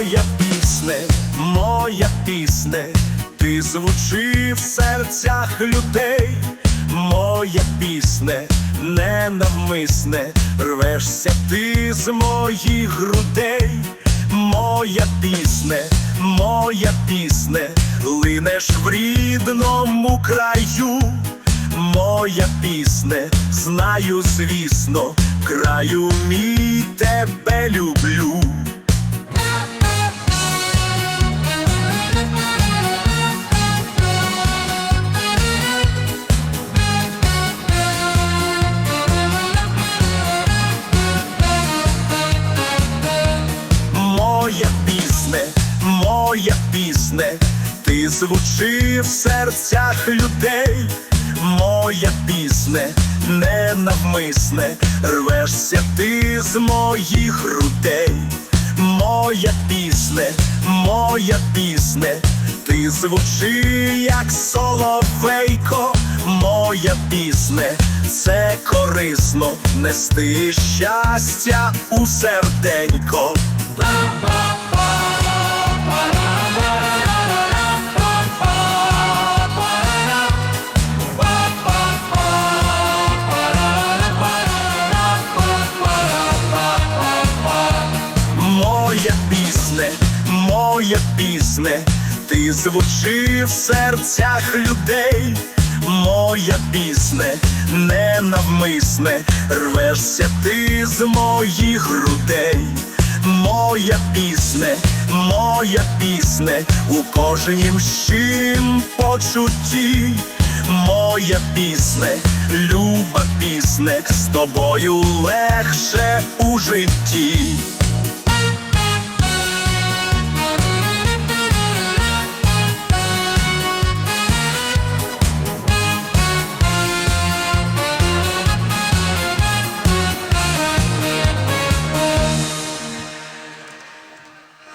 Моя пісне, моя пісне, ти звучи в серцях людей, моя пісне, ненавмисне, рвешся ти з моїх грудей, моя пісне, моя пісне, линеш в рідному краю. Моя пісне, знаю, звісно, краю мій тебе люблю. Моя пісне, ти звучи в серцях людей, моя пісне, ненавмисне, рвешся ти з моїх грудей, моя пісне, моя пісне, ти звучи, як соловейко, моя пісне, це корисно нести щастя у серденько. Моя пісне, ти звучи в серцях людей, моя пісне, ненавмисне, рвешся ти з моїх грудей, моя пісне, моя пісне, у кожнім щим почутті, моя пісне, люба пісне, з тобою легше у житті.